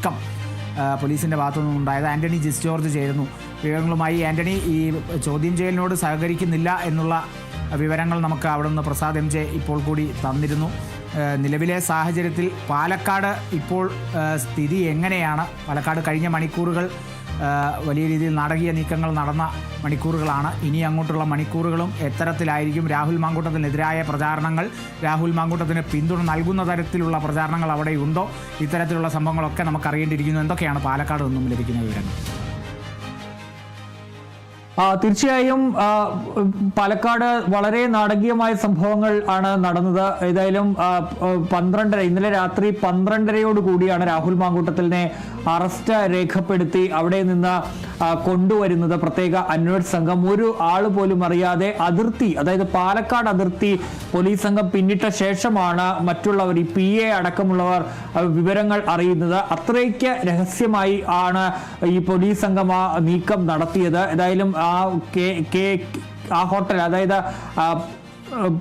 നീക്കം പോലീസിന്റെ ഭാഗത്തു നിന്നുണ്ടായത് ആന്റണി ജിസ് ജോർജ് വിവരങ്ങളുമായി ആന്റണി ഈ ചോദ്യം ചെയ്യലിനോട് സഹകരിക്കുന്നില്ല എന്നുള്ള വിവരങ്ങൾ നമുക്ക് അവിടെ നിന്ന് പ്രസാദ് എം ജെ ഇപ്പോൾ കൂടി തന്നിരുന്നു. നിലവിലെ സാഹചര്യത്തിൽ പാലക്കാട് ഇപ്പോൾ സ്ഥിതി എങ്ങനെയാണ്? പാലക്കാട് കഴിഞ്ഞ മണിക്കൂറുകൾ വലിയ രീതിയിൽ നാടകീയ നീക്കങ്ങൾ നടന്ന മണിക്കൂറുകളാണ്. ഇനി അങ്ങോട്ടുള്ള മണിക്കൂറുകളും എത്തരത്തിലായിരിക്കും. രാഹുൽ മാങ്കൂട്ടത്തിനെതിരായ പ്രചാരണങ്ങൾ രാഹുൽ മാങ്കൂട്ടത്തിന് പിന്തുണ നൽകുന്ന തരത്തിലുള്ള പ്രചാരണങ്ങൾ അവിടെയുണ്ടോ? ഇത്തരത്തിലുള്ള സംഭവങ്ങളൊക്കെ നമുക്ക് അറിയേണ്ടിയിരിക്കുന്നു എന്തൊക്കെയാണ് പാലക്കാട് നിന്നും ലഭിക്കുന്ന വിവരങ്ങൾ? തീർച്ചയായും പാലക്കാട് വളരെ നാടകീയമായ സംഭവങ്ങൾ ആണ് നടന്നത്. ഏതായാലും പന്ത്രണ്ടര ഇന്നലെ രാത്രി പന്ത്രണ്ടരയോട് കൂടിയാണ് രാഹുൽ മാങ്കൂട്ടത്തിലിനെ അറസ്റ്റ് രേഖപ്പെടുത്തി അവിടെ നിന്ന് കൊണ്ടുവരുന്നത്. പ്രത്യേക അന്വേഷണ സംഘം ഒരു ആൾ പോലും അറിയാതെ അതിർത്തി അതായത് പാലക്കാട് അതിർത്തി പോലീസ് സംഘം പിന്നിട്ട ശേഷമാണ് മറ്റുള്ളവർ ഈ പി എ അടക്കമുള്ളവർ വിവരങ്ങൾ അറിയുന്നത്. അത്രയ്ക്ക് രഹസ്യമായി ആണ് ഈ പോലീസ് സംഘം ആ നീക്കം നടത്തിയത്. ഏതായാലും കെ കെ ആ ഹോട്ടൽ അതായത് ആ,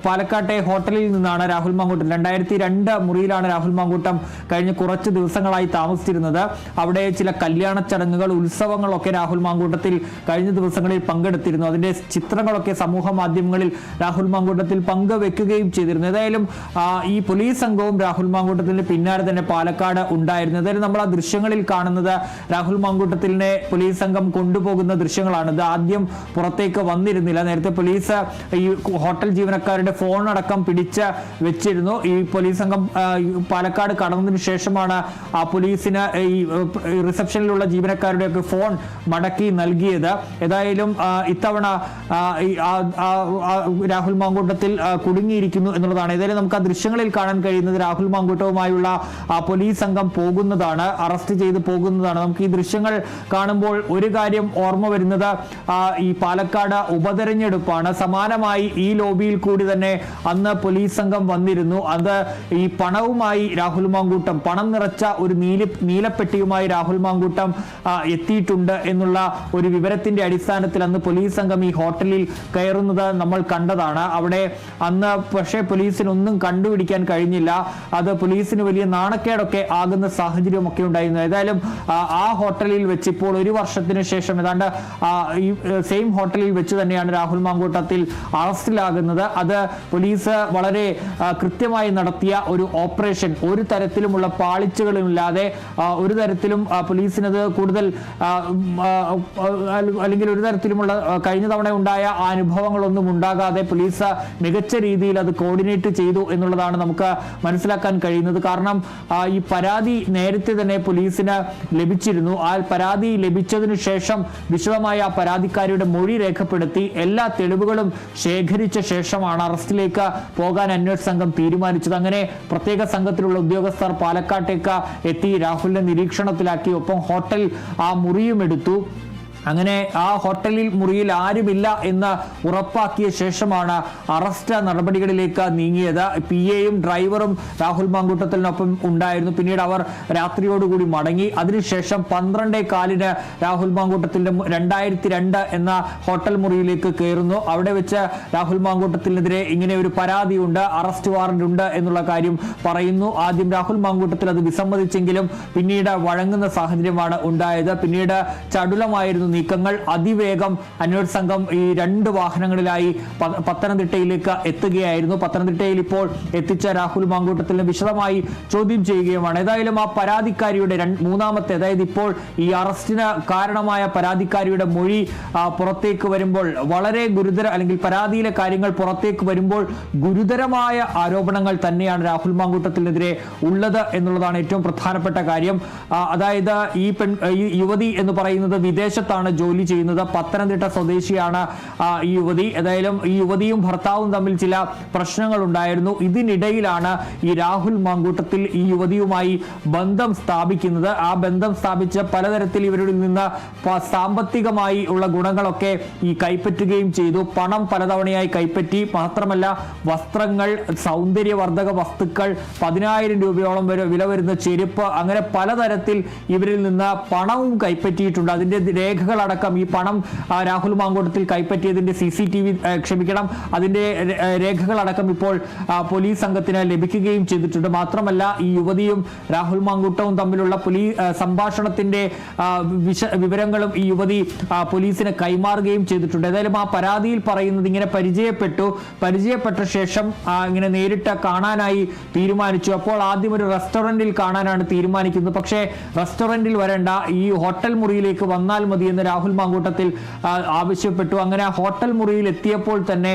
പാലക്കാട്ടെ ഹോട്ടലിൽ നിന്നാണ് രാഹുൽ മാങ്കൂട്ടം. രണ്ടായിരത്തി രണ്ട് മുറിയിലാണ് രാഹുൽ മാങ്കൂട്ടം കഴിഞ്ഞ കുറച്ച് ദിവസങ്ങളായി താമസിച്ചിരുന്നത്. അവിടെ ചില കല്യാണ ചടങ്ങുകൾ ഉത്സവങ്ങളൊക്കെ രാഹുൽ മാങ്കൂട്ടത്തിൽ കഴിഞ്ഞ ദിവസങ്ങളിൽ പങ്കെടുത്തിരുന്നു. അതിന്റെ ചിത്രങ്ങളൊക്കെ സമൂഹ മാധ്യമങ്ങളിൽ രാഹുൽ മാങ്കൂട്ടത്തിൽ പങ്കുവെക്കുകയും ചെയ്തിരുന്നു. ഏതായാലും ഈ പോലീസ് സംഘവും രാഹുൽ മാങ്കൂട്ടത്തിന് പിന്നാലെ തന്നെ പാലക്കാട് ഉണ്ടായിരുന്നു. ഏതായാലും നമ്മൾ ആ ദൃശ്യങ്ങളിൽ കാണുന്നത് രാഹുൽ മാങ്കൂട്ടത്തിനെ പോലീസ് സംഘം കൊണ്ടുപോകുന്ന ദൃശ്യങ്ങളാണ്. ഇത് ആദ്യം പുറത്തേക്ക് വന്നിരുന്നില്ല. നേരത്തെ പോലീസ് ഈ ഹോട്ടൽ ജീവനക്കാരുടെ ഫോൺ അടക്കം പിടിച്ച് വെച്ചിരുന്നു. ഈ പോലീസ് സംഘം പാലക്കാട് കടന്നതിന് ശേഷമാണ് ആ പോലീസിന് ഈ റിസപ്ഷനിലുള്ള ജീവനക്കാരുടെയൊക്കെ ഫോൺ മടക്കി നൽകിയത്. ഏതായാലും ഇത്തവണ രാഹുൽ മാങ്കൂട്ടത്തിൽ കുടുങ്ങിയിരിക്കുന്നു എന്നുള്ളതാണ്. ഏതായാലും നമുക്ക് ആ ദൃശ്യങ്ങളിൽ കാണാൻ കഴിയുന്നത് രാഹുൽ മാങ്കൂട്ടവുമായുള്ള പോലീസ് സംഘം പോകുന്നതാണ് അറസ്റ്റ് ചെയ്ത് പോകുന്നതാണ്. നമുക്ക് ഈ ദൃശ്യങ്ങൾ കാണുമ്പോൾ ഒരു കാര്യം ഓർമ്മ വരുന്നത് ഈ പാലക്കാട് ഉപതെരഞ്ഞെടുപ്പാണ്. സമാനമായി ഈ ലോബിയിൽ കൂടി തന്നെ അന്ന് പോലീസ് സംഘം വന്നിരുന്നു. അത് ഈ പണവുമായി രാഹുൽ മാങ്കൂട്ടം പണം നിറച്ച ഒരു നീല നീലപ്പെട്ടിയുമായി രാഹുൽ മാങ്കൂട്ടം എത്തിയിട്ടുണ്ട് എന്നുള്ള ഒരു വിവരത്തിന്റെ അടിസ്ഥാനത്തിൽ അന്ന് പോലീസ് സംഘം ഈ ഹോട്ടലിൽ കയറുന്നത് നമ്മൾ കണ്ടതാണ്. അവിടെ അന്ന് പക്ഷേ പോലീസിനൊന്നും കണ്ടുപിടിക്കാൻ കഴിഞ്ഞില്ല. അത് പോലീസിന് വലിയ നാണക്കേടൊക്കെ ആകുന്ന സാഹചര്യമൊക്കെ ഉണ്ടായിരുന്നു. ഏതായാലും ആ, ഹോട്ടലിൽ വെച്ച് ഇപ്പോൾ ഒരു വർഷത്തിന് ശേഷം ഏതാണ്ട് ഈ സെയിം ഹോട്ടലിൽ വെച്ച് തന്നെയാണ് രാഹുൽ മാങ്കൂട്ടത്തിൽ അറസ്റ്റിലാകുന്നത്. അത് പോലീസ് വളരെ കൃത്യമായി നടത്തിയ ഒരു ഓപ്പറേഷൻ. ഒരു തരത്തിലുമുള്ള പാളിച്ചകളില്ലാതെ ഒരു തരത്തിലും പോലീസിനത് കൂടുതൽ അല്ലെങ്കിൽ ഒരു തരത്തിലുമുള്ള കഴിഞ്ഞ തവണ ഉണ്ടായ അനുഭവങ്ങളൊന്നും ഉണ്ടാകാതെ പോലീസ് മികച്ച രീതിയിൽ അത് കോർഡിനേറ്റ് ചെയ്തു എന്നുള്ളതാണ് നമുക്ക് മനസ്സിലാക്കാൻ കഴിയുന്നത്. കാരണം ഈ പരാതി നേരത്തെ തന്നെ പോലീസിന് ലഭിച്ചിരുന്നു. ആ പരാതി ലഭിച്ചതിനു ശേഷം വിശദമായ ആ പരാതിക്കാരിയുടെ മൊഴി രേഖപ്പെടുത്തി. എല്ലാ തെളിവുകളും ശേഖരിച്ച ശേഷമാണ് അറസ്റ്റിലേക്ക് പോകാൻ അന്വേഷണ സംഘം തീരുമാനിച്ചത്. അങ്ങനെ പ്രത്യേക സംഘത്തിലുള്ള ഉദ്യോഗസ്ഥർ പാലക്കാട്ടേക്ക് എത്തി. രാഹുലിനെ നിരീക്ഷണത്തിലാക്കി. ഒപ്പം ഹോട്ടൽ ആ മുറിയും എടുത്തു. അങ്ങനെ ആ ഹോട്ടലിൽ മുറിയിൽ ആരുമില്ല എന്ന് ഉറപ്പാക്കിയ ശേഷമാണ് അറസ്റ്റ് നടപടികളിലേക്ക് നീങ്ങിയത്. പി എയും ഡ്രൈവറും രാഹുൽ മാങ്കൂട്ടത്തിനൊപ്പം ഉണ്ടായിരുന്നു. പിന്നീട് അവർ രാത്രിയോടുകൂടി മടങ്ങി. അതിനുശേഷം പന്ത്രണ്ടേ കാലിന് രാഹുൽ മാങ്കൂട്ടത്തിന്റെ രണ്ടായിരത്തി രണ്ട് എന്ന ഹോട്ടൽ മുറിയിലേക്ക് കയറുന്നു. അവിടെ വെച്ച് രാഹുൽ മാങ്കൂട്ടത്തിനെതിരെ ഇങ്ങനെ ഒരു പരാതിയുണ്ട്. അറസ്റ്റ് വാറന്റ് ഉണ്ട് എന്നുള്ള കാര്യം പറയുന്നു. ആദ്യം രാഹുൽ മാങ്കൂട്ടത്തിൽ അത് വിസമ്മതിച്ചെങ്കിലും പിന്നീട് വഴങ്ങുന്ന സാഹചര്യമാണ് ഉണ്ടായത്. പിന്നീട് ചടുലമായിരുന്നു നീക്കങ്ങൾ അതിവേഗം അന്വേഷണ സംഘം ഈ രണ്ട് വാഹനങ്ങളിലായി പത്തനംതിട്ടയിലേക്ക് എത്തുകയായിരുന്നു. പത്തനംതിട്ടയിൽ ഇപ്പോൾ എത്തിച്ച രാഹുൽ മാങ്കൂട്ടത്തിനെ വിശദമായി ചോദ്യം ചെയ്യുകയുമാണ്. ഏതായാലും ആ പരാതിക്കാരിയുടെ മൂന്നാമത്തെ അതായത് ഇപ്പോൾ ഈ അറസ്റ്റിന് കാരണമായ പരാതിക്കാരിയുടെ മൊഴി പുറത്തേക്ക് വരുമ്പോൾ വളരെ ഗുരുതര അല്ലെങ്കിൽ പരാതിയിലെ കാര്യങ്ങൾ പുറത്തേക്ക് വരുമ്പോൾ ഗുരുതരമായ ആരോപണങ്ങൾ തന്നെയാണ് രാഹുൽ മാങ്കൂട്ടത്തിനെതിരെ ഉള്ളത് എന്നുള്ളതാണ് ഏറ്റവും പ്രധാനപ്പെട്ട കാര്യം. അതായത് ഈ പെൺ ഈ യുവതി എന്ന് പറയുന്നത് വിദേശത്താണ്. ജോലി ചെയ്യുന്നത്. പത്തനംതിട്ട സ്വദേശിയാണ് ഈ യുവതി. ഏതായാലും ഈ യുവതിയും ഭർത്താവും തമ്മിൽ ചില പ്രശ്നങ്ങൾ ഉണ്ടായിരുന്നു ഇതിനിടയിലാണ് ഈ രാഹുൽ മാങ്കൂട്ടത്തിൽ ഈ യുവതിയുമായി ബന്ധം സ്ഥാപിക്കുന്നത്. ആ ബന്ധം സ്ഥാപിച്ച പലതരത്തിൽ ഇവരിൽ നിന്ന് സാമ്പത്തികമായി ഉള്ള ഗുണങ്ങളൊക്കെ ഈ കൈപ്പറ്റുകയും ചെയ്തു. പണം പലതവണയായി കൈപ്പറ്റി. മാത്രമല്ല വസ്ത്രങ്ങൾ സൗന്ദര്യവർദ്ധക വസ്തുക്കൾ പതിനായിരം രൂപയോളം വരെ വില വരുന്ന ചെരുപ്പ് അങ്ങനെ പലതരത്തിൽ ഇവരിൽ നിന്ന് പണവും കൈപ്പറ്റിയിട്ടുണ്ട്. അതിന്റെ രേഖകൾ രേഖകളടക്കം ഈ പണം രാഹുൽ മാങ്കോട്ടത്തിൽ കൈപ്പറ്റിയതിന്റെ സി സി ടി വി ക്ഷമിക്കണം അതിന്റെ രേഖകളടക്കം ഇപ്പോൾ പോലീസ് സംഘത്തിന് ലഭിക്കുകയും ചെയ്തിട്ടുണ്ട്. മാത്രമല്ല ഈ യുവതിയും രാഹുൽ മാങ്കൂട്ടവും തമ്മിലുള്ള പോലീസ് സംഭാഷണത്തിന്റെ വിവരങ്ങളും ഈ യുവതി പോലീസിന് കൈമാറുകയും ചെയ്തിട്ടുണ്ട്. ഏതായാലും ആ പരാതിയിൽ പറയുന്നത് ഇങ്ങനെ പരിചയപ്പെട്ടു. പരിചയപ്പെട്ട ശേഷം ഇങ്ങനെ നേരിട്ട് കാണാനായി തീരുമാനിച്ചു. അപ്പോൾ ആദ്യം ഒരു റെസ്റ്റോറന്റിൽ കാണാനാണ് തീരുമാനിക്കുന്നത്. പക്ഷേ റെസ്റ്റോറന്റിൽ വരേണ്ട. ഈ ഹോട്ടൽ മുറിയിലേക്ക് വന്നാൽ മതി എന്ന് രാഹുൽ മാങ്കൂട്ടത്തിൽ ആവശ്യപ്പെട്ടു. അങ്ങനെ ആ ഹോട്ടൽ മുറിയിൽ എത്തിയപ്പോൾ തന്നെ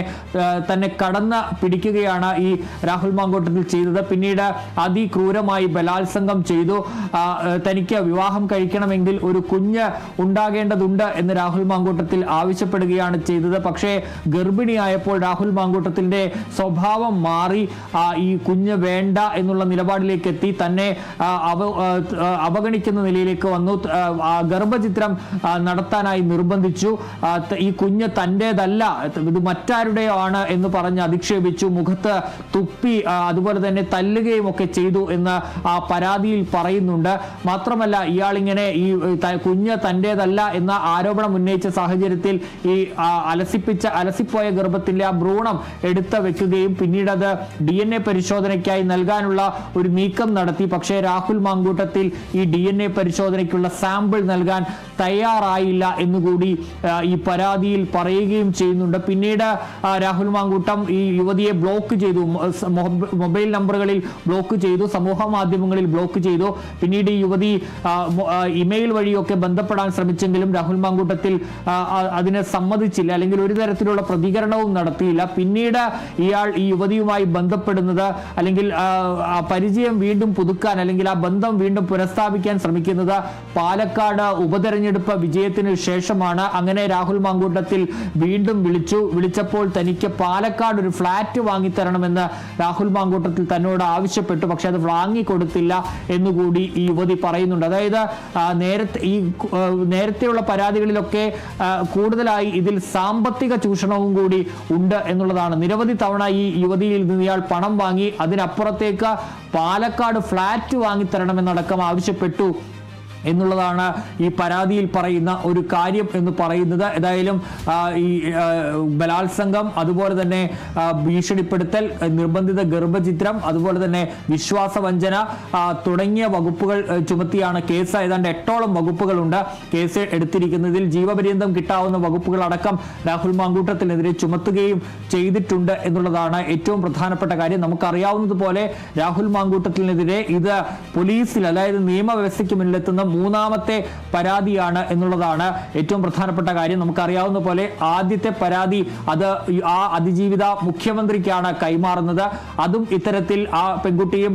തന്നെ കടന്ന പിടിക്കുകയാണ് ഈ രാഹുൽ മാങ്കൂട്ടത്തിൽ ചെയ്തത്. പിന്നീട് അതിക്രൂരമായി ബലാത്സംഗം ചെയ്തു. തനിക്ക് വിവാഹം കഴിക്കണമെങ്കിൽ ഒരു കുഞ്ഞ് ഉണ്ടാകേണ്ടതുണ്ട് എന്ന് രാഹുൽ മാങ്കൂട്ടത്തിൽ ആവശ്യപ്പെടുകയാണ് ചെയ്തത്. പക്ഷേ ഗർഭിണിയായപ്പോൾ രാഹുൽ മാങ്കൂട്ടത്തിന്റെ സ്വഭാവം മാറി. ഈ കുഞ്ഞ് വേണ്ട എന്നുള്ള നിലപാടിലേക്ക് എത്തി തന്നെ അവ അവഗണിക്കുന്ന നിലയിലേക്ക് വന്നു. ഗർഭചിത്രം നടത്താനായി നിർബന്ധിച്ചു. ഈ കുഞ്ഞ് തന്റെതല്ല ഇത് മറ്റാരുടെയോ ആണ് എന്ന് പറഞ്ഞ് അധിക്ഷേപിച്ചു. മുഖത്ത് തുപ്പി അതുപോലെ തന്നെ തല്ലുകയും ഒക്കെ ചെയ്തു എന്ന് ആ പരാതിയിൽ പറയുന്നുണ്ട്. മാത്രമല്ല ഇയാളിങ്ങനെ ഈ കുഞ്ഞ് തന്റെതല്ല എന്ന ആരോപണം ഉന്നയിച്ച സാഹചര്യത്തിൽ ഈ അലസിപ്പിച്ച അലസിപ്പോയ ഗർഭത്തിന്റെ ആ ഭ്രൂണം എടുത്ത് വെക്കുകയും പിന്നീട് അത് ഡി എൻ എ പരിശോധനയ്ക്കായി നൽകാനുള്ള ഒരു നീക്കം നടത്തി. പക്ഷേ രാഹുൽ മാങ്കൂട്ടത്തിൽ ഈ ഡി എൻ എ പരിശോധനയ്ക്കുള്ള സാമ്പിൾ നൽകാൻ തയ്യാറായില്ല എന്നുകൂടി ഈ പരാതിയിൽ പറയുകയും ചെയ്യുന്നുണ്ട്. പിന്നീട് രാഹുൽ മാങ്കൂട്ടം ഈ യുവതിയെ ബ്ലോക്ക് ചെയ്തു. മൊബൈൽ നമ്പറുകളിൽ ബ്ലോക്ക് ചെയ്തു സമൂഹ മാധ്യമങ്ങളിൽ ബ്ലോക്ക് ചെയ്തു. പിന്നീട് ഈ യുവതി ഇമെയിൽ വഴിയൊക്കെ ബന്ധപ്പെടാൻ ശ്രമിച്ചെങ്കിലും രാഹുൽ മാങ്കൂട്ടത്തിൽ ആ, സമ്മതിച്ചില്ല. അല്ലെങ്കിൽ ഒരു തരത്തിലുള്ള പ്രതികരണവും നടത്തിയില്ല. പിന്നീട് ഇയാൾ ഈ യുവതിയുമായി ബന്ധപ്പെടുന്നത് അല്ലെങ്കിൽ പരിചയം വീണ്ടും പുതുക്കാൻ അല്ലെങ്കിൽ ആ ബന്ധം വീണ്ടും പുനഃസ്ഥാപിക്കാൻ ശ്രമിക്കുന്നത് പാലക്കാട് ഉപതെരഞ്ഞെടുപ്പ് വിജയത്തിന് ശേഷമാണ് അങ്ങനെ രാഹുൽ മാങ്കൂട്ടത്തിൽ വീണ്ടും വിളിച്ചു. വിളിച്ചപ്പോൾ തനിക്ക് പാലക്കാട് ഒരു ഫ്ളാറ്റ് വാങ്ങിത്തരണമെന്ന് രാഹുൽ മാങ്കൂട്ടത്തിൽ തന്നോട് ആവശ്യപ്പെട്ടു. പക്ഷെ അത് വാങ്ങിക്കൊടുത്തില്ല എന്നുകൂടി ഈ യുവതി പറയുന്നുണ്ട്. അതായത് നേരത്തെ ഈ നേരത്തെയുള്ള പരാതികളിലൊക്കെ കൂടുതലായി ഇതിൽ സാമ്പത്തിക ചൂഷണവും കൂടി ഉണ്ട് എന്നുള്ളതാണ്. നിരവധി തവണ ഈ യുവതിയിൽ നിന്ന് ഇയാൾ പണം വാങ്ങി അതിനപ്പുറത്തേക്ക് പാലക്കാട് ഫ്ളാറ്റ് വാങ്ങിത്തരണമെന്നടക്കം ആവശ്യപ്പെട്ടു. എന്നുള്ളതാണ് ഈ പരാതിയിൽ പറയുന്ന ഒരു കാര്യം എന്ന് പറയുന്നത്. ഏതായാലും ഈ ബലാത്സംഗം അതുപോലെ തന്നെ ഭീഷണിപ്പെടുത്തൽ നിർബന്ധിത ഗർഭചിത്രം അതുപോലെ തന്നെ വിശ്വാസവഞ്ചന വഞ്ചന തുടങ്ങിയ വകുപ്പുകൾ ചുമത്തിയാണ് കേസ്. ഏതാണ്ട് എട്ടോളം വകുപ്പുകളുണ്ട് കേസ് എടുത്തിരിക്കുന്നതിൽ ജീവപര്യന്തം കിട്ടാവുന്ന വകുപ്പുകൾ അടക്കം രാഹുൽ മാങ്കൂട്ടത്തിനെതിരെ ചുമത്തുകയും ചെയ്തിട്ടുണ്ട് എന്നുള്ളതാണ് ഏറ്റവും പ്രധാനപ്പെട്ട കാര്യം. നമുക്കറിയാവുന്നതുപോലെ രാഹുൽ മാങ്കൂട്ടത്തിനെതിരെ ഇത് പോലീസിൽ അതായത് നിയമവ്യവസ്ഥയ്ക്ക് മുന്നിലെത്തുന്ന മൂന്നാമത്തെ പരാതിയാണ് എന്നുള്ളതാണ് ഏറ്റവും പ്രധാനപ്പെട്ട കാര്യം. നമുക്കറിയാവുന്ന പോലെ ആദ്യത്തെ പരാതി അത് ആ അതിജീവിത മുഖ്യമന്ത്രിക്കാണ് കൈമാറുന്നത്. അതും ഇത്തരത്തിൽ ആ പെൺകുട്ടിയും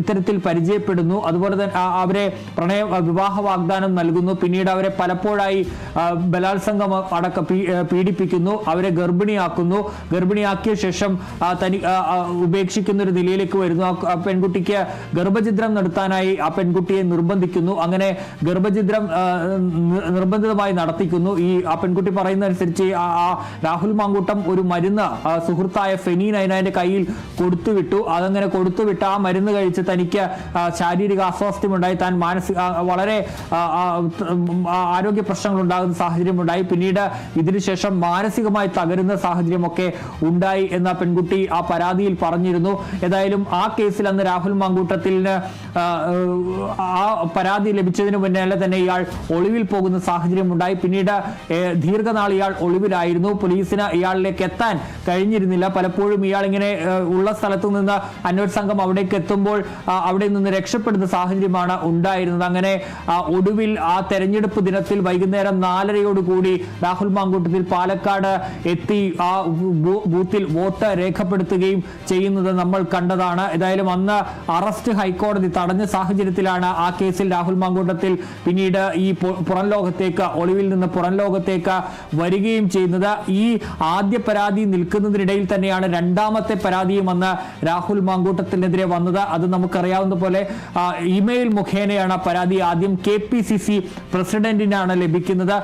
ഇത്തരത്തിൽ പരിചയപ്പെടുന്നു. അതുപോലെ തന്നെ അവരെ പ്രണയ വിവാഹ വാഗ്ദാനം നൽകുന്നു. പിന്നീട് അവരെ പലപ്പോഴായി ബലാത്സംഗം അടക്കം പീഡിപ്പിക്കുന്നു. അവരെ ഗർഭിണിയാക്കുന്നു. ഗർഭിണിയാക്കിയ ശേഷം തനി ഉപേക്ഷിക്കുന്ന ഒരു നിലയിലേക്ക് വരുന്നു. ആ പെൺകുട്ടിക്ക് ഗർഭചിത്രം നടത്താനായി ആ പെൺകുട്ടിയെ നിർബന്ധിക്കുന്നു. അങ്ങനെ ഗർഭചിത്രം നിർബന്ധിതമായി നടത്തിക്കുന്നു. ഈ ആ പെൺകുട്ടി പറയുന്ന അനുസരിച്ച് ആ രാഹുൽ മാങ്കൂട്ടം ഒരു മരുന്ന് സുഹൃത്തായ ഫെനീൻ അതിനെ കയ്യിൽ കൊടുത്തുവിട്ടു. അതങ്ങനെ കൊടുത്തുവിട്ട് ആ മരുന്ന് കഴിച്ച് തനിക്ക് ശാരീരിക അസ്വാസ്ഥ്യമുണ്ടായി. താൻ മാനസിക വളരെ ആരോഗ്യ പ്രശ്നങ്ങൾ ഉണ്ടാകുന്ന സാഹചര്യമുണ്ടായി. പിന്നീട് ഇതിനുശേഷം മാനസികമായി തകരുന്ന സാഹചര്യമൊക്കെ ഉണ്ടായി എന്ന പെൺകുട്ടി ആ പരാതിയിൽ പറഞ്ഞിരുന്നു. ഏതായാലും ആ കേസിൽ അന്ന് രാഹുൽ മാങ്കൂട്ടത്തിന് ആ, ആ പരാതി ലഭിച്ചതിന് പിന്നാലെ തന്നെ ഇയാൾ ഒളിവിൽ പോകുന്ന സാഹചര്യം ഉണ്ടായി. പിന്നീട് ദീർഘനാൾ ഇയാൾ ഒളിവിലായിരുന്നു. പോലീസിന് ഇയാളിലേക്ക് എത്താൻ കഴിഞ്ഞിരുന്നില്ല. പലപ്പോഴും ഇയാൾ ഇങ്ങനെ ഉള്ള സ്ഥലത്തു നിന്ന് അന്വേഷണ സംഘം അവിടേക്ക് എത്തുമ്പോൾ അവിടെ നിന്ന് രക്ഷപ്പെടുന്ന സാഹചര്യമാണ് ഉണ്ടായിരുന്നത്. അങ്ങനെ ഒടുവിൽ ആ തെരഞ്ഞെടുപ്പ് ദിനത്തിൽ വൈകുന്നേരം നാലരയോടുകൂടി രാഹുൽ മാങ്കൂട്ടത്തിൽ പാലക്കാട് എത്തി ആ ബൂത്തിൽ വോട്ട് രേഖപ്പെടുത്തുകയും ചെയ്യുന്നത് നമ്മൾ കണ്ടതാണ്. ഏതായാലും അന്ന് അറസ്റ്റ് ഹൈക്കോടതി തടഞ്ഞ സാഹചര്യത്തിലാണ് ആ കേസിൽ രാഹുൽ മാങ്കൂട്ടത്തിൽ പിന്നീട് ഈ പുറം ലോകത്തേക്ക് ഒളിവിൽ നിന്ന് പുറം ലോകത്തേക്ക് വരികയും ചെയ്യുന്നത്. ഈ ആദ്യ പരാതി നിൽക്കുന്നതിനിടയിൽ തന്നെയാണ് രണ്ടാമത്തെ പരാതിയും അന്ന് രാഹുൽ മാങ്കൂട്ടത്തിനെതിരെ വന്നത്. അത് നമുക്കറിയാവുന്ന പോലെ ഇമെയിൽ മുഖേനയാണ് പരാതി ആദ്യം കെ പി സി സി പ്രസിഡന്റിനാണ് ലഭിക്കുന്നത്.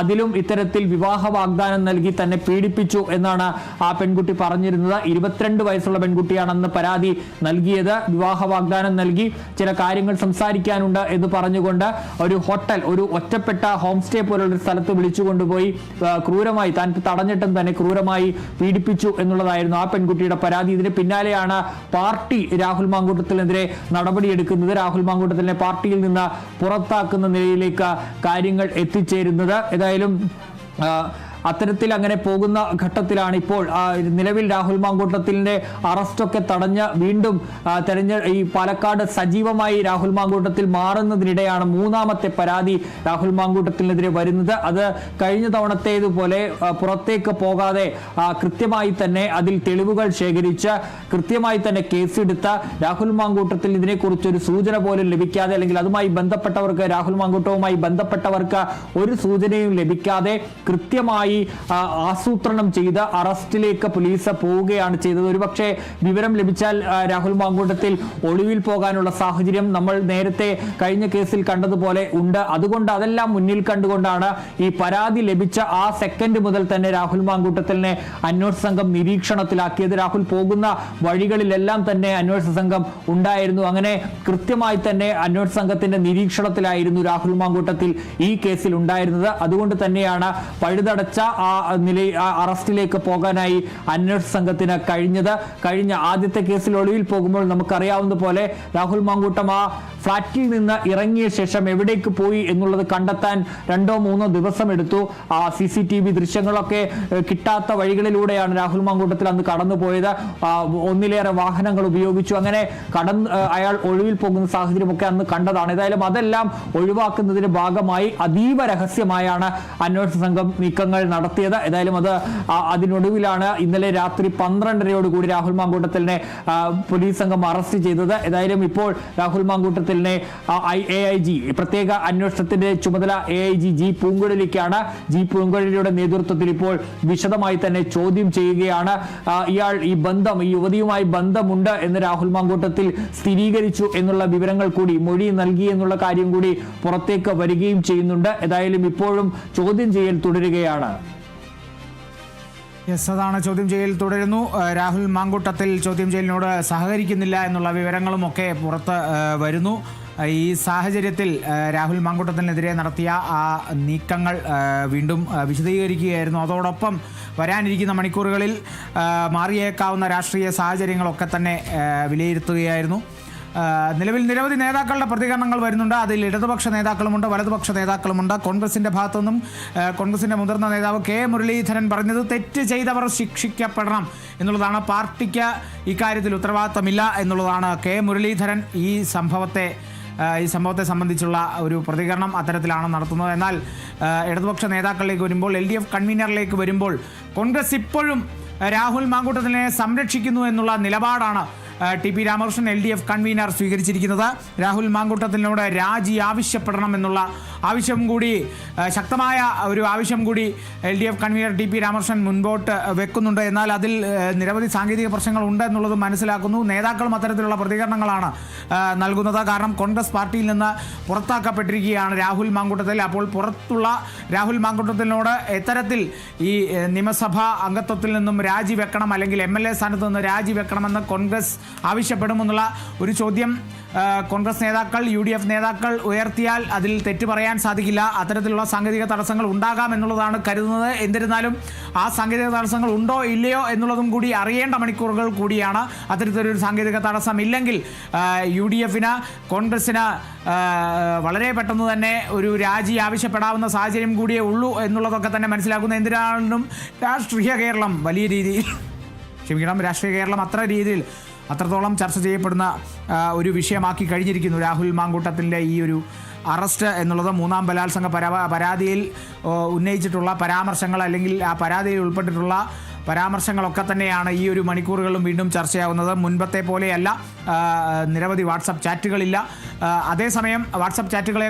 അതിലും ഇത്തരത്തിൽ വിവാഹ വാഗ്ദാനം നൽകി തന്നെ പീഡിപ്പിച്ചു എന്നാണ് ആ പെൺകുട്ടി പറഞ്ഞിരുന്നത്. ഇരുപത്തിരണ്ട് വയസ്സുള്ള പെൺകുട്ടിയാണ് അന്ന് പരാതി നൽകിയത്. വിവാഹ വാഗ്ദാനം നൽകി ചില കാര്യങ്ങൾ സംസാരിക്കാനുണ്ട് എന്ന് പറഞ്ഞുകൊണ്ട് ഒരു ഹോട്ടൽ ഒരു ഒറ്റപ്പെട്ട ഹോം സ്റ്റേ പോലുള്ള സ്ഥലത്ത് വിളിച്ചു കൊണ്ടുപോയി ക്രൂരമായി താൻ തടഞ്ഞിട്ടും തന്നെ ക്രൂരമായി പീഡിപ്പിച്ചു എന്നുള്ളതായിരുന്നു ആ പെൺകുട്ടിയുടെ പരാതി. ഇതിന് പിന്നാലെയാണ് പാർട്ടി രാഹുൽ മാങ്കൂട്ടത്തിനെതിരെ നടപടിയെടുക്കുന്നത്. രാഹുൽ മാങ്കൂട്ടത്തിനെ പാർട്ടിയിൽ നിന്ന് പുറത്താക്കുന്ന നിലയിലേക്ക് കാര്യങ്ങൾ എത്തിച്ചേരുന്നത്. ഏതായാലും അത്തരത്തിൽ അങ്ങനെ പോകുന്ന ഘട്ടത്തിലാണ് ഇപ്പോൾ നിലവിൽ രാഹുൽ മാങ്കൂട്ടത്തിന്റെ അറസ്റ്റൊക്കെ തടഞ്ഞ് വീണ്ടും തെരഞ്ഞ ഈ പാലക്കാട് സജീവമായി രാഹുൽ മാങ്കൂട്ടത്തിൽ മാറുന്നതിനിടെയാണ് മൂന്നാമത്തെ പരാതി രാഹുൽ മാങ്കൂട്ടത്തിനെതിരെ വരുന്നത്. അത് കഴിഞ്ഞ തവണത്തേതുപോലെ പുറത്തേക്ക് പോകാതെ കൃത്യമായി തന്നെ അതിൽ തെളിവുകൾ ശേഖരിച്ച് കൃത്യമായി തന്നെ കേസെടുത്ത രാഹുൽ മാങ്കൂട്ടത്തിൽ ഇതിനെക്കുറിച്ച് ഒരു സൂചന പോലും ലഭിക്കാതെ അല്ലെങ്കിൽ അതുമായി ബന്ധപ്പെട്ടവർക്ക് രാഹുൽ മാങ്കൂട്ടവുമായി ബന്ധപ്പെട്ടവർക്ക് ഒരു സൂചനയും ലഭിക്കാതെ കൃത്യമായി ആ, ആസൂത്രണം ചെയ്ത് അറസ്റ്റിലേക്ക് പോലീസ് പോവുകയാണ് ചെയ്തത്. ഒരുപക്ഷെ വിവരം ലഭിച്ചാൽ രാഹുൽ മാങ്കൂട്ടത്തിൽ ഒളിവിൽ പോകാനുള്ള സാഹചര്യം നമ്മൾ നേരത്തെ കഴിഞ്ഞ കേസിൽ കണ്ടതുപോലെ ഉണ്ട്. അതുകൊണ്ട് അതെല്ലാം മുന്നിൽ കണ്ടുകൊണ്ടാണ് ഈ പരാതി ലഭിച്ച ആ സെക്കൻഡ് മുതൽ തന്നെ രാഹുൽ മാങ്കൂട്ടത്തിനെ അന്വേഷണ സംഘം നിരീക്ഷണത്തിലാക്കിയത്. രാഹുൽ പോകുന്ന വഴികളിലെല്ലാം തന്നെ അന്വേഷണ സംഘം ഉണ്ടായിരുന്നു. അങ്ങനെ കൃത്യമായി തന്നെ അന്വേഷണ സംഘത്തിന്റെ നിരീക്ഷണത്തിലായിരുന്നു രാഹുൽ മാങ്കൂട്ടത്തിൽ ഈ കേസിൽ ഉണ്ടായിരുന്നത്. അതുകൊണ്ട് തന്നെയാണ് പഴുതടച്ച നില അറസ്റ്റിലേക്ക് പോകാനായി അന്വേഷണ സംഘത്തിന് കഴിഞ്ഞത്. കഴിഞ്ഞ ആദ്യത്തെ കേസിൽ ഒളിവിൽ പോകുമ്പോൾ നമുക്കറിയാവുന്ന പോലെ രാഹുൽ മാങ്കൂട്ടം ആ ഫ്ളാറ്റിൽ നിന്ന് ഇറങ്ങിയ ശേഷം എവിടേക്ക് പോയി എന്നുള്ളത് കണ്ടെത്താൻ രണ്ടോ മൂന്നോ ദിവസം എടുത്തു. ആ സി സി ടി വി ദൃശ്യങ്ങളൊക്കെ കിട്ടാത്ത വഴികളിലൂടെയാണ് രാഹുൽ മാങ്കൂട്ടത്തിൽ അന്ന് കടന്നുപോയത്. ഒന്നിലേറെ വാഹനങ്ങൾ ഉപയോഗിച്ചു. അങ്ങനെ കടന്ന് അയാൾ ഒഴിവിൽ പോകുന്ന സാഹചര്യമൊക്കെ അന്ന് കണ്ടതാണ്. ഏതായാലും അതെല്ലാം ഒഴിവാക്കുന്നതിന്റെ ഭാഗമായി അതീവ രഹസ്യമായാണ് അന്വേഷണ സംഘം നീക്കങ്ങൾ നടത്തിയത്. ഏതായാലും അത് അതിനൊടുവിലാണ് ഇന്നലെ രാത്രി പന്ത്രണ്ടരയോട് കൂടി രാഹുൽ മാങ്കൂട്ടത്തിലിനെ പോലീസ് സംഘം അറസ്റ്റ് ചെയ്തത്. ഏതായാലും ഇപ്പോൾ രാഹുൽ മാങ്കൂട്ടത്തിനെ എ ഐ ജി പ്രത്യേക അന്വേഷണത്തിന്റെ ചുമതല എ ഐ ജി ജി പൂങ്കുഴലിക്കാണ്. ജി പൂങ്കുഴലിയുടെ നേതൃത്വത്തിൽ ഇപ്പോൾ വിശദമായി തന്നെ ചോദ്യം ചെയ്യുകയാണ്. ഇയാൾ ഈ ബന്ധം ഈ യുവതിയുമായി ബന്ധമുണ്ട് എന്ന് രാഹുൽ മാങ്കൂട്ടത്തിൽ സ്ഥിരീകരിച്ചു എന്നുള്ള വിവരങ്ങൾ കൂടി മൊഴി നൽകി എന്നുള്ള കാര്യം കൂടി പുറത്തേക്ക് വരികയും ചെയ്യുന്നുണ്ട്. ഏതായാലും ഇപ്പോഴും ചോദ്യം ചെയ്യൽ തുടരുകയാണ്. യെസ് അതാണ് ചോദ്യം ചെയ്യൽ തുടരുന്നു. രാഹുൽ മാങ്കൂട്ടത്തിൽ ചോദ്യം ചെയ്യലിനോട് സഹകരിക്കുന്നില്ല എന്നുള്ള വിവരങ്ങളുമൊക്കെ പുറത്ത് ഏഹ് വരുന്നു. ഈ സാഹചര്യത്തിൽ രാഹുൽ മാങ്കൂട്ടത്തിനെതിരെ നടത്തിയ ആ നീക്കങ്ങൾ വീണ്ടും വിശദീകരിക്കുകയായിരുന്നു. അതോടൊപ്പം വരാനിരിക്കുന്ന മണിക്കൂറുകളിൽ മാറിയേക്കാവുന്ന രാഷ്ട്രീയ സാഹചര്യങ്ങളൊക്കെ തന്നെ വിലയിരുത്തുകയായിരുന്നു. നിലവിൽ നിരവധി നേതാക്കളുടെ പ്രതികരണങ്ങൾ വരുന്നുണ്ട്. അതിൽ ഇടതുപക്ഷ നേതാക്കളുമുണ്ട് വലതുപക്ഷ നേതാക്കളുമുണ്ട്. കോൺഗ്രസിന്റെ ഭാഗത്തുനിന്നും കോൺഗ്രസിന്റെ മുതിർന്ന നേതാവ് കെ മുരളീധരൻ പറഞ്ഞത് തെറ്റ് ചെയ്തവർ ശിക്ഷിക്കപ്പെടണം എന്നുള്ളതാണ്. പാർട്ടിക്ക് ഇക്കാര്യത്തിൽ ഉത്തരവാദിത്തമില്ല എന്നുള്ളതാണ് കെ മുരളീധരൻ ഈ സംഭവത്തെ ഈ സംഭവത്തെ സംബന്ധിച്ചുള്ള ഒരു പ്രതികരണം അത്തരത്തിലാണ് നടത്തുന്നത്. എന്നാൽ ഇടതുപക്ഷ നേതാക്കളിലേക്ക് വരുമ്പോൾ എൽ ഡി എഫ് കൺവീനറിലേക്ക് വരുമ്പോൾ കോൺഗ്രസ് ഇപ്പോഴും രാഹുൽ മാങ്കൂട്ടത്തിനെ സംരക്ഷിക്കുന്നു എന്നുള്ള നിലപാടാണ് T P Ramakrishnan L D F convenor സ്വീകരിച്ചിരിക്കുന്നത്. രാഹുൽ മാങ്കൂട്ടത്തിനോട് രാജി ആവശ്യപ്പെടണം എന്നുള്ള ആവശ്യം കൂടി ശക്തമായ ഒരു ആവശ്യം കൂടി L D F convenor T P Ramakrishnan മുൻപോട്ട് വെക്കുന്നുണ്ട്. എന്നാൽ അതിൽ നിരവധി സാങ്കേതിക പ്രശ്നങ്ങൾ ഉണ്ട് എന്നുള്ളത് മനസ്സിലാക്കുന്നു. നേതാക്കളും അത്തരത്തിലുള്ള പ്രതികരണങ്ങളാണ് നൽകുന്നത്. കാരണം കോൺഗ്രസ് പാർട്ടിയിൽ നിന്ന് പുറത്താക്കപ്പെട്ടിരിക്കുകയാണ് രാഹുൽ മാങ്കൂട്ടത്തിൽ. അപ്പോൾ പുറത്തുള്ള രാഹുൽ മാങ്കൂട്ടത്തിനോട് എത്തരത്തിൽ ഈ നിയമസഭാ അംഗത്വത്തിൽ നിന്നും രാജിവെക്കണം അല്ലെങ്കിൽ എം എൽ എ സ്ഥാനത്ത് നിന്ന് രാജിവെക്കണമെന്ന് കോൺഗ്രസ് ആവശ്യപ്പെടുമെന്നുള്ള ഒരു ചോദ്യം കോൺഗ്രസ് നേതാക്കൾ യു ഡി എഫ് നേതാക്കൾ ഉയർത്തിയാൽ അതിൽ തെറ്റ് പറയാൻ സാധിക്കില്ല. അത്തരത്തിലുള്ള സാങ്കേതിക തടസ്സങ്ങൾ ഉണ്ടാകാം എന്നുള്ളതാണ് കരുതുന്നത്. എന്നിരുന്നാലും ആ സാങ്കേതിക തടസ്സങ്ങൾ ഉണ്ടോ ഇല്ലയോ എന്നുള്ളതും കൂടി അറിയേണ്ട മണിക്കൂറുകൾ കൂടിയാണ്. അത്തരത്തിലൊരു സാങ്കേതിക തടസ്സം ഇല്ലെങ്കിൽ യു ഡി എഫിന് കോൺഗ്രസിന് വളരെ പെട്ടെന്ന് തന്നെ ഒരു രാജി ആവശ്യപ്പെടാവുന്ന സാഹചര്യം കൂടിയേ ഉള്ളൂ എന്നുള്ളതൊക്കെ തന്നെ മനസ്സിലാക്കുന്ന എന്തിനാണെന്നും രാഷ്ട്രീയ കേരളം വലിയ രീതിയിൽ ക്ഷമിക്കണം രാഷ്ട്രീയ കേരളം അത്ര രീതിയിൽ അത്രത്തോളം ചർച്ച ചെയ്യപ്പെടുന്ന ഒരു വിഷയമാക്കി കഴിഞ്ഞിരിക്കുന്നു രാഹുൽ മാങ്കൂട്ടത്തിന്റെ ഈ ഒരു അറസ്റ്റ് എന്നുള്ളത്. മൂന്നാം ബലാത്സംഗ പരാ പരാതിയിൽ ഉന്നയിച്ചിട്ടുള്ള പരാമർശങ്ങൾ അല്ലെങ്കിൽ ആ പരാതിയിൽ ഉൾപ്പെട്ടിട്ടുള്ള പരാമർശങ്ങളൊക്കെ തന്നെയാണ് ഈ ഒരു മണിക്കൂറുകളിലും വീണ്ടും ചർച്ചയാവുന്നത്. മുൻപത്തെ പോലെയല്ല നിരവധി വാട്സപ്പ് ചാറ്റുകളില്ല. അതേസമയം വാട്സപ്പ് ചാറ്റുകളെ